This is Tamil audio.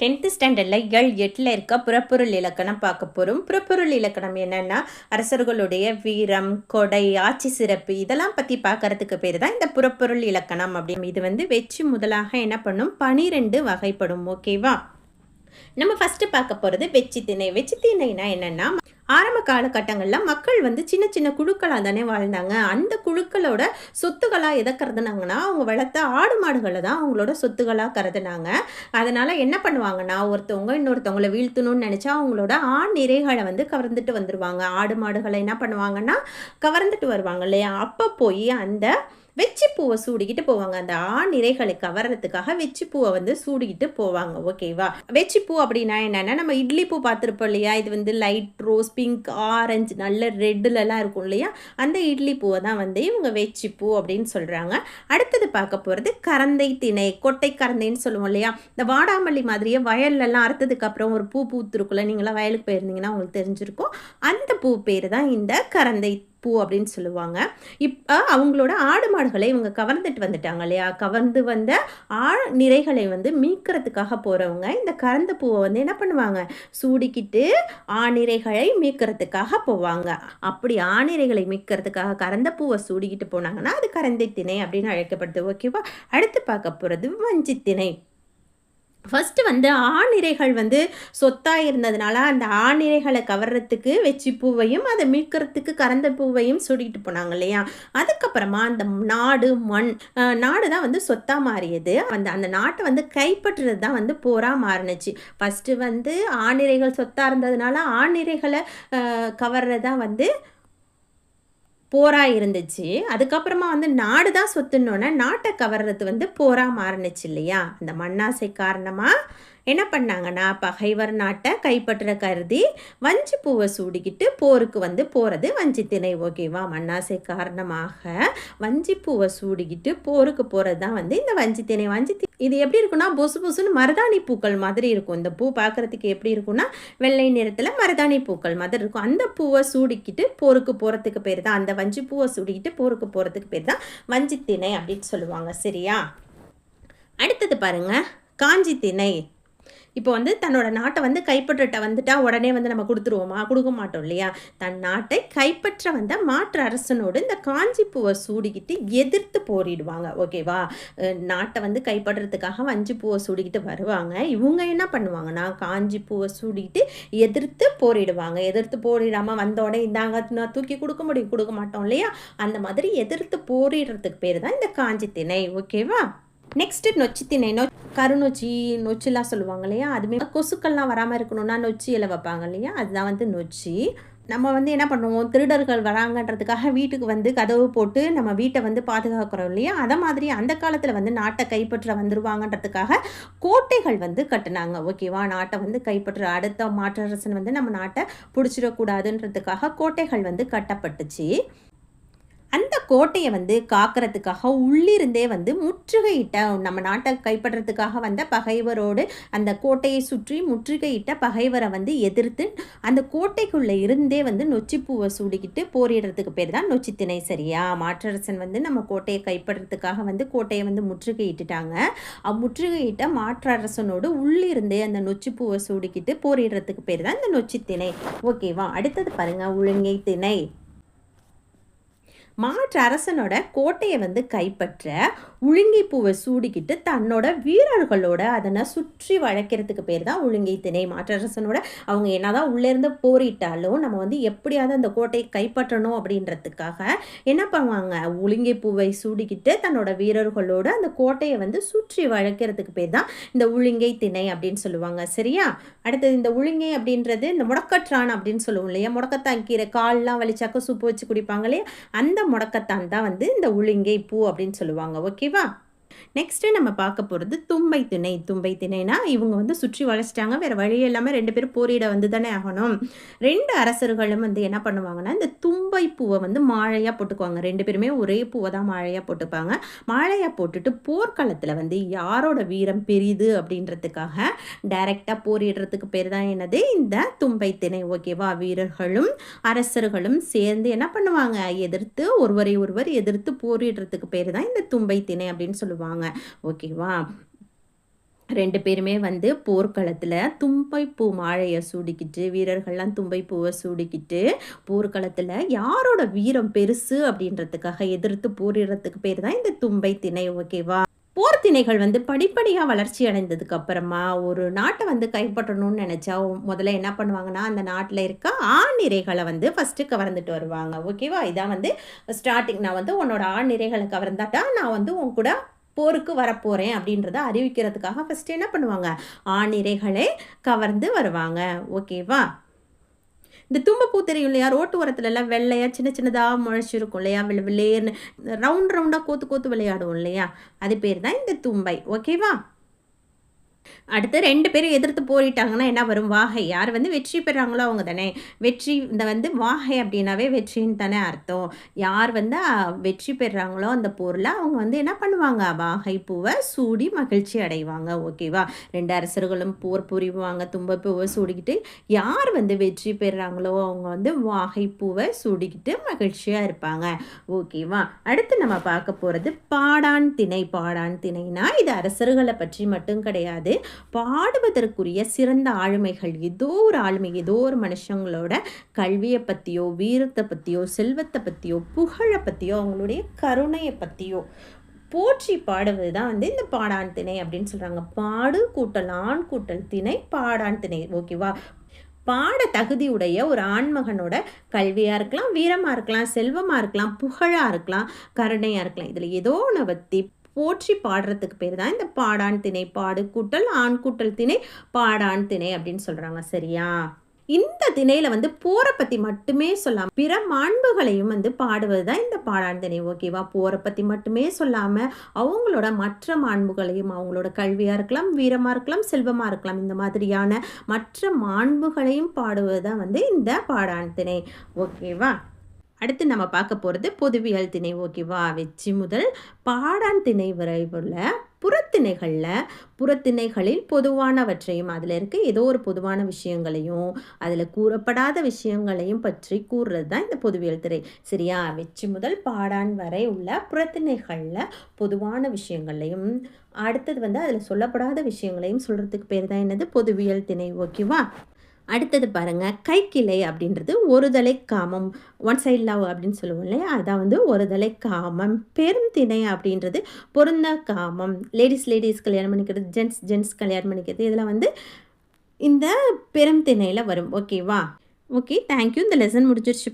டென்த்து ஸ்டாண்டர்டில் எள் எட்டில் இருக்க புறப்பொருள் இலக்கணம் பார்க்க போகிறோம் புறப்பொருள் இலக்கணம் என்னென்னா அரசர்களுடைய வீரம் கொடை ஆட்சி சிறப்பு இதெல்லாம் பற்றி பார்க்கறதுக்கு பேர் தான் இந்த புறப்பொருள் இலக்கணம் அப்படின்னு. இது வந்து வெச்சு முதலாக என்ன பண்ணும்? பனிரெண்டு வகைப்படும் ஓகேவா நம்ம ஃபஸ்ட்டு பார்க்க போகிறது வெச்சி திணை. வெச்சி திணைனா என்னென்னா ஆரம்ப காலகட்டங்களில் மக்கள் வந்து சின்ன சின்ன குழுக்களாக தானே வாழ்ந்தாங்க. அந்த குழுக்களோட சொத்துக்களாக எதை கருதுனாங்கன்னா அவங்க வளர்த்த ஆடு மாடுகளை தான் அவங்களோட சொத்துக்களாக கருதுனாங்க. அதனால் என்ன பண்ணுவாங்கன்னா ஒருத்தவங்க இன்னொருத்தவங்களை வீழ்த்தணும்னு நினச்சா அவங்களோட ஆண் நிறைகளை வந்து கவர்ந்துட்டு வந்துடுவாங்க ஆடு மாடுகளை என்ன பண்ணுவாங்கன்னா கவர்ந்துட்டு வருவாங்க இல்லையா? அப்போ போய் அந்த வெச்சிப்பூவை சூடிக்கிட்டு போவாங்க. அந்த ஆண் நிறைகளை கவர்றதுக்காக வெச்சிப்பூவை வந்து சூடிக்கிட்டு போவாங்க. ஓகேவா வெச்சிப்பூ அப்படின்னா என்னென்னா நம்ம இட்லி பூ பார்த்துருப்போம் இல்லையா? இது வந்து லைட் ரோஸ் பிங்க் ஆரஞ்சு நல்ல ரெட்டுலலாம் இருக்கும் இல்லையா? அந்த இட்லி பூவை தான் வந்து இவங்க வெச்சிப்பூ அப்படின்னு சொல்கிறாங்க அடுத்தது பார்க்க போகிறது கரந்தை திணை. கொட்டை கரந்தைன்னு சொல்லுவோம் இல்லையா? இந்த வாடாமல்லி மாதிரியே வயல்லலாம் அறுத்ததுக்கு அப்புறம் ஒரு பூ பூத்துருக்குள்ள நீங்களாம் வயலுக்கு போயிருந்தீங்கன்னா உங்களுக்கு தெரிஞ்சிருக்கும். அந்த பூ பேர் தான் இந்த கரந்தை பூ அப்படின்னு சொல்லுவாங்க. இப்போ அவங்களோட ஆடு மாடுகளை இவங்க கவர்ந்துட்டு வந்துட்டாங்க இல்லையா? கவர்ந்து வந்த ஆ நிறைகளை வந்து மீட்கிறதுக்காக போகிறவங்க இந்த கறந்த பூவை வந்து என்ன பண்ணுவாங்க? சூடிக்கிட்டு ஆணிரைகளை மீட்கிறதுக்காக போவாங்க. அப்படி ஆணிரைகளை மீட்கிறதுக்காக கறந்த பூவை சூடிக்கிட்டு போனாங்கன்னா அது கரந்தை திணை அப்படின்னு அழைக்கப்படுது. ஓகேவா? அடுத்து பார்க்க போகிறது வஞ்சி திணை. ஃபஸ்ட்டு வந்து ஆணிரைகள் வந்து சொத்தாக இருந்ததுனால அந்த ஆணிரைகளை கவர்றதுக்கு வெச்சி பூவையும் அதை மீட்கிறதுக்கு கறந்த பூவையும் சுடிக்கிட்டு போனாங்க இல்லையா? அதுக்கப்புறமா அந்த நாடு மண் நாடு தான் வந்து சொத்தாக மாறியது. அந்த அந்த நாட்டை வந்து கைப்பற்றுறது தான் வந்து போராக மாறினுச்சு. ஃபஸ்ட்டு வந்து ஆணிரைகள் சொத்தாக இருந்ததுனால ஆணிரைகளை கவர்றதான் வந்து போராக இருந்துச்சு அதுக்கப்புறமா வந்து நாடு தான் சொத்துனோன்னா நாட்டை கவர்றது வந்து போராக மாறினுச்சு இல்லையா? அந்த மண்ணாசை காரணமாக என்ன பண்ணாங்கன்னா பகைவர் நாட்டை கைப்பற்ற கருதி வஞ்சி பூவை சூடிக்கிட்டு போருக்கு வந்து போகிறது வஞ்சி திணை. ஓகேவா மண்ணாசை காரணமாக வஞ்சி பூவை சூடிக்கிட்டு போருக்கு போகிறது தான் வந்து இந்த வஞ்சி திணை. வஞ்சி இது எப்படி இருக்குன்னா பொசு பொசுன்னு மருதாணி பூக்கள் மாதிரி இருக்கும். இந்த பூ பார்க்குறதுக்கு எப்படி இருக்குன்னா வெள்ளை நிறத்தில் மருதாணி பூக்கள் மாதிரி இருக்கும். அந்த பூவை சூடிக்கிட்டு போருக்கு போகிறதுக்கு பேர் தான் அந்த வஞ்சி பூவை சூடிக்கிட்டு போருக்கு போகிறதுக்கு பேர் தான் வஞ்சி திணை அப்படின்னு சொல்லுவாங்க. சரியா? அடுத்தது பாருங்கள் காஞ்சி திணை இப்போ வந்து தன்னோட நாட்டை வந்து கைப்பற்றிட்ட வந்துட்டா உடனே வந்து நம்ம கொடுத்துருவோமா? கொடுக்க மாட்டோம் இல்லையா? தன் நாட்டை கைப்பற்ற வந்த மாற்று அரசனோடு இந்த காஞ்சிப்பூவை சூடிக்கிட்டு எதிர்த்து போரிடுவாங்க. ஓகேவா நாட்டை வந்து கைப்படுறதுக்காக வஞ்சிப்பூவை சூடிக்கிட்டு வருவாங்க. இவங்க என்ன பண்ணுவாங்கன்னா காஞ்சிப்பூவை சூடிக்கிட்டு எதிர்த்து போரிடுவாங்க. எதிர்த்து போரிடாமல் வந்தோடனே இந்தாங்க நான் தூக்கி கொடுக்க முடியும் கொடுக்க மாட்டோம் இல்லையா? அந்த மாதிரி எதிர்த்து போரிடுறதுக்கு பேர் தான் இந்த காஞ்சி திணை. ஓகேவா நெக்ஸ்ட்டு நொச்சி திணை. கருநொச்சி நொச்சிலாம் சொல்லுவாங்க இல்லையா? அதுமே கொசுக்கள்லாம் வராமல் இருக்கணும்னா நொச்சி இலை வைப்பாங்க இல்லையா? அதுதான் வந்து நொச்சி. நம்ம வந்து என்ன பண்ணுவோம்? திருடர்கள் வராங்கன்றதுக்காக வீட்டுக்கு வந்து கதவு போட்டு நம்ம வீட்டை வந்து பாதுகாக்கிறோம் இல்லையா? அதை மாதிரி அந்த காலத்தில் வந்து நாட்டை கைப்பற்ற வந்துருவாங்கன்றதுக்காக கோட்டைகள் வந்து கட்டினாங்க. ஓகேவா? நாட்டை வந்து கைப்பற்ற அடுத்த மாற்றரசன் வந்து நம்ம நாட்டை பிடிச்சிடக்கூடாதுன்றதுக்காக கோட்டைகள் வந்து கட்டப்பட்டுச்சு. அந்த கோட்டையை வந்து காக்கிறதுக்காக உள்ளிருந்தே வந்து முற்றுகையிட்ட நம்ம நாட்டை கைப்பற்றுறதுக்காக வந்த பகைவரோடு அந்த கோட்டையை சுற்றி முற்றுகையிட்ட பகைவரை வந்து எதிர்த்து அந்த கோட்டைக்குள்ளே இருந்தே வந்து நொச்சிப்பூவை சூடிக்கிட்டு போரிடுறதுக்கு பேர் தான் நொச்சி திணை சரியா மாற்றரசன் வந்து நம்ம கோட்டையை கைப்படுறதுக்காக வந்து கோட்டையை வந்து முற்றுகையிட்டுட்டாங்க. முற்றுகையிட்ட மாற்றரசனோடு உள்ளிருந்தே அந்த நொச்சிப்பூவை சூடிக்கிட்டு போரிடுறதுக்கு பேர் தான் இந்த நொச்சி திணை. ஓகேவா? அடுத்தது பாருங்கள் ஒழுங்கை திணை. மாற்று அரசனோட கோட்டையை வந்து கைப்பற்ற உழுங்கி பூவை சூடிக்கிட்டு தன்னோட வீரர்களோட அதனை சுற்றி வளைக்கிறதுக்கு பேர் தான் உழுங்கி திணை. மாற்றரசனோட அவங்க என்னதான் உள்ளேருந்து போரிட்டாலும் நம்ம வந்து எப்படியாவது அந்த கோட்டையை கைப்பற்றணும் அப்படின்றதுக்காக என்ன பண்ணுவாங்க? உளுங்கை பூவை சூடிக்கிட்டு தன்னோட வீரர்களோட அந்த கோட்டையை வந்து சுற்றி வளைக்கிறதுக்கு பேர் தான் இந்த உழுங்கை திணை அப்படின்னு சொல்லுவாங்க. சரியா? அடுத்தது இந்த உழுங்கை அப்படின்றது இந்த முடக்கற்றான் அப்படின்னு சொல்லுவோம் இல்லையா? முடக்கத்தான் கீரை கால்லாம் வலிச்சாக்க சூப்பு வச்சு குடிப்பாங்க இல்லையா? அந்த முடக்கத்தான் தான் வந்து இந்த உளுங்கை பூ அப்படின்னு சொல்லுவாங்க ஓகேவா நெக்ஸ்ட்டு நம்ம பார்க்க போகிறது தும்பை திணை. தும்பை திணைனா இவங்க வந்து சுற்றி வளைச்சிட்டாங்க வேறு வழி இல்லாமல் ரெண்டு பேரும் போரிட வந்து தானே ஆகணும். ரெண்டு அரசர்களும் வந்து என்ன பண்ணுவாங்கன்னா இந்த தும்பை பூவை வந்து மாழையாக போட்டுக்குவாங்க. ரெண்டு பேருமே ஒரே பூவை தான் மாழையாக போட்டுப்பாங்க. மாழையாக போட்டுட்டு போர்க்களத்தில் வந்து யாரோட வீரம் பெரியுது அப்படின்றதுக்காக டைரெக்டாக போரிடுறதுக்கு பேர் தான் என்னது? இந்த தும்பை திணை. ஓகேவா வீரர்களும் அரசர்களும் சேர்ந்து என்ன பண்ணுவாங்க? எதிர்த்து ஒருவரை ஒருவர் எதிர்த்து போரிடுறதுக்கு பேர் தான் இந்த தும்பை திணை அப்படின்னு சொல்லுவாங்க. ஓகேவா? ரெண்டு பேருமே வந்து போர்க்களத்தில் தும்பைப்பூ மாழையை சூடிக்கிட்டு வீரர்கள்லாம் தும்பைப்பூவை சூடிக்கிட்டு போர்க்களத்தில் யாரோட வீரம் பெருசு அப்படின்றதுக்காக எதிர்த்து போரிடுறதுக்கு பேர் தான் இந்த தும்பை திணை ஓகேவா? போர் திணைகள் வந்து படிப்படியாக வளர்ச்சி அடைந்ததுக்கு அப்புறமா ஒரு நாட்டை வந்து கைப்பற்றணும்னு நினச்சா முதல்ல என்ன பண்ணுவாங்கன்னா அந்த நாட்டில் இருக்க ஆணிரைகளை வந்து ஃபஸ்ட்டு கவர்ந்துட்டு வருவாங்க. ஓகேவா? இதான் வந்து ஸ்டார்டிங் நான் வந்து உன்னோட ஆணிரைகளை கவர்ந்தாட்டா நான் வந்து உன் கூட போருக்கு வரப்போகிறேன் அப்படின்றத அறிவிக்கிறதுக்காக ஃபஸ்ட்டு என்ன பண்ணுவாங்க? ஆணிரைகளை கவர்ந்து வருவாங்க. ஓகேவா இந்த தும்பப்பூ தெரியும் இல்லையா? ரோட்டு ஓரத்துல எல்லாம் வெள்ளையாக சின்ன சின்னதாக முளைச்சிருக்கும் இல்லையா? வெள்ளை வெள்ளையர்னு ரவுண்ட் ரவுண்டாக கோத்து கோத்து விளையாடுவோம் இல்லையா? அது பேர் தான் இந்த தும்பை. ஓகேவா அடுத்து ரெண்டு பேரும் எதிர்த்து போரிட்டாங்கன்னா என்ன வரும்? வாகை. யார் வந்து வெற்றி பெறாங்களோ அவங்க தானே. வெற்றி இந்த வந்து வாகை அப்படின்னாவே வெற்றின்னு தானே அர்த்தம். யார் வந்து வெற்றி பெறாங்களோ அந்த போரில் அவங்க வந்து என்ன பண்ணுவாங்க? வாகை பூவை சூடி மகிழ்ச்சி அடைவாங்க. ஓகேவா ரெண்டு அரசர்களும் போர் புரிவாங்க. தும்ப பூவை சூடிக்கிட்டு யார் வந்து வெற்றி பெறாங்களோ அவங்க வந்து வாகை பூவை சூடிக்கிட்டு மகிழ்ச்சியாக இருப்பாங்க. ஓகேவா அடுத்து நம்ம பார்க்க போகிறது பாடான் திணை. பாடான் திணைனா இது அரசர்களை பற்றி மட்டும் கிடையாது. பாடுவதற்குரிய சிறந்த ஆளுமைகள் ஏதோ ஒரு ஆளுமை ஏதோ ஒரு மனுஷங்களோட கல்வியை பற்றியோ வீரத்தை பற்றியோ செல்வத்தை பற்றியோ புகழை பற்றியோ அவங்களுடைய கருணையை பற்றியோ போற்றி பாடுவது தான் வந்து இந்த பாடான் திணை அப்படின்னு சொல்கிறாங்க பாடு கூட்டல் ஆண் கூட்டல் திணை பாடான் திணை. ஓகேவா பாட தகுதியுடைய ஒரு ஆண்மகனோட கல்வியாக இருக்கலாம் வீரமாக இருக்கலாம் செல்வமாக இருக்கலாம் புகழாக இருக்கலாம் கருணையாக இருக்கலாம். இதில் ஏதோ ஒன்று பற்றி போற்றி பாடுறதுக்கு பேர் தான். இந்த பாடான் திணை பாடு கூட்டல் ஆண் கூட்டல் திணை பாடான் திணை அப்படின்னு சொல்கிறாங்க சரியா? இந்த திணையில் வந்து போரை பற்றி மட்டுமே சொல்லாமல் பிற மாண்புகளையும் வந்து பாடுவது தான் இந்த பாடான் திணை ஓகேவா போரை பற்றி மட்டுமே சொல்லாமல் அவங்களோட மற்ற மாண்புகளையும் அவங்களோட கல்வியாக இருக்கலாம் வீரமாக இருக்கலாம் செல்வமாக இருக்கலாம் இந்த மாதிரியான மற்ற மாண்புகளையும் பாடுவது தான் வந்து இந்த பாடான் திணை ஓகேவா அடுத்து நம்ம பார்க்க போகிறது பொதுவியல் திணை ஓகேவா? வெச்சி முதல் பாடான் திணை வரை உள்ள புறத்திணைகளில் புறத்திணைகளில் பொதுவானவற்றையும் அதில் இருக்க. ஏதோ ஒரு பொதுவான விஷயங்களையும் அதில் கூறப்படாத விஷயங்களையும் பற்றி கூறுறது தான் இந்த பொதுவியல் திரை. சரியா? வெச்சி முதல் பாடான் வரை உள்ள புறத்திணைகளில் பொதுவான விஷயங்களையும் அடுத்தது வந்து அதில் சொல்லப்படாத விஷயங்களையும் சொல்கிறதுக்கு பேர் தான் என்னது? பொதுவியல் திணை ஓகேவா? அடுத்தது பாருங்கள் கைக்கிளை அப்படின்றது ஒரு தலை காமம். ஒன் சைட் லவ் அப்படின்னு சொல்லுவோம் இல்லையா? அதான் வந்து ஒரு தலை காமம். பெரும் திணை அப்படின்றது பொருந்த காமம். லேடிஸ் லேடிஸ் கல்யாணம் பண்ணிக்கிறது ஜென்ட்ஸ் ஜென்ட்ஸ் கல்யாணம் பண்ணிக்கிறது இதில் வந்து இந்த பெரும் திணையில் வரும். ஓகேவா ஓகே தேங்க்யூ இந்த லெசன் முடிஞ்சிருச்சு.